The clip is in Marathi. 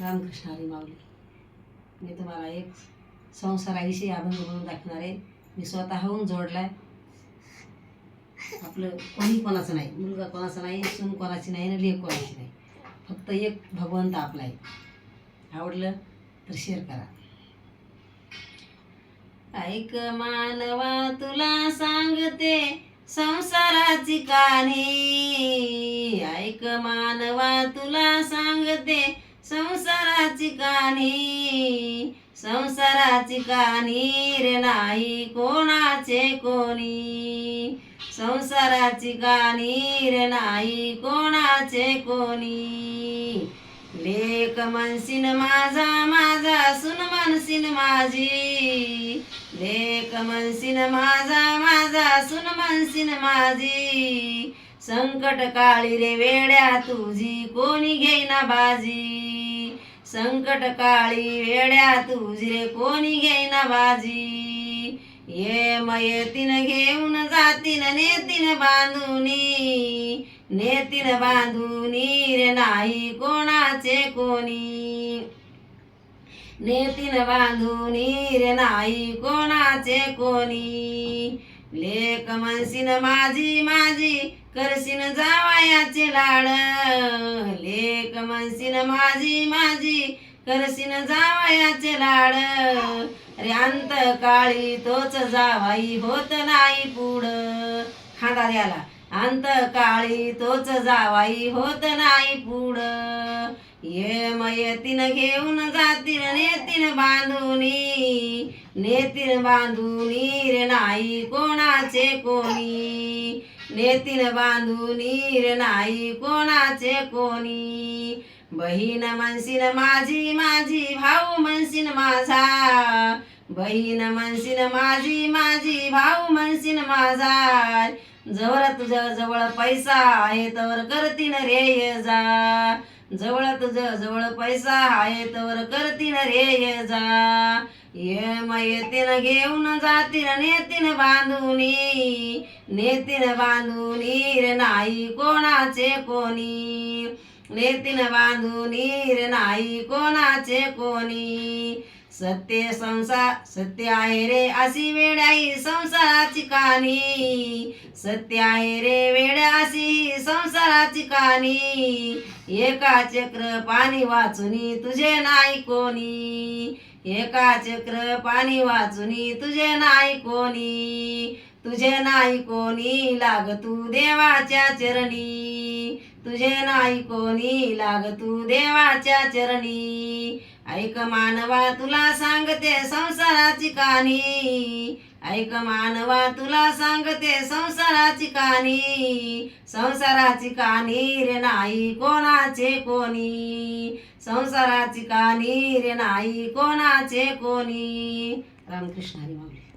रामकृष्ण हरी माऊली मी तुम्हाला एक संसाराविषयी अभंग म्हणून दाखवणार आहे. मी स्वतःहून जोडलाय. आपलं कोणी कोणाचं नाही. मुलगा कोणाचा नाही सून कोणाची नाही आणि लेख कोणाची नाही. फक्त एक भगवंत आपला आहे. आवडलं तर शेअर करा. ऐक मानवा तुला सांगते संसाराची कहाणी ऐक मानवा तुला सांगते संसाराची कहाणी संसाराची काणी रे नाही कोणाचे कोणी. संसाराची काणी रे नाही कोणाचे कोणी. लेख मनसीन माझा माझा सुन म्हणशीन माझी. लेख मनसीन माझा माझा सुन म्हणसीन माझी. संकट काळी रे वेड्या तुझी कोणी घेईना बाजी. संकट काळी वेड्या तुझी रे कोणी घेईना बाजी. ये मयतीन घेऊन जातीन नेतीन बांधुनी. नेतीन बांधुनी रे नाही कोणाचे कोणी. नेतीन बांधुनी रे नाही कोणाचे कोणी. लेक म्हणसीन माझी माझी करसीन जावायाचे लाड. लेक मनसीन माझी माझी करसीन जावयाचे लाड. अरे अंत काळी तोच जावाई होत नाही पुढ. खांदा द्याला अंत काळी तोच जावाई होत नाही पुढ. ये मयतीन घेऊन जातील नेतीन बांधुनी. नेतीन बांधुनी रे नाही कोणाचे कोणी. नेतीन बांधू रे नाही कोणाचे कोणी. बहीण म्हणशीन माझी माझी भाऊ म्हणशीन माझा. बहीण म्हणशीन माझी माझी भाऊ म्हणशीन माझा. जवळ तुझ्या जवळ पैसा आहे तर करतीन रे ये जा. जवळ तुझ्या जवळ पैसा आहे तर करतीन रे ये जा. ये मयतीन घेऊन जातीन नेतीन बांधुनी. नेतीन बांधूनी रे नाही कोणाचे कोणी. नेतीन बांधूनी रे नाही कोणाचे कोणी. सत्य संसार सत्य आहे रे अशी वेड्याई संसाराची कहाणी. सत्य आहे रे वेड्या अशी संसाराची कहाणी. एका चक्र पाणी वाचुनी तुझे नाही कोणी. एका चक्र पाणी वाचुनी तुझे नाही कोणी. तुझे नाही कोणी लाग तू देवाच्या चरणी. तुझे नाही कोणी लाग तू देवाच्या चरणी. ऐक मानवा तुला सांगते संसाराची कहाणी. ऐक मानवा तुला सांगते संसाराची कहाणी. संसाराची कहाणी रे नाही कोणाचे कोणी. संसाराची कहाणी रे नाही कोणाचे कोणी. रामकृष्ण हरी माऊली.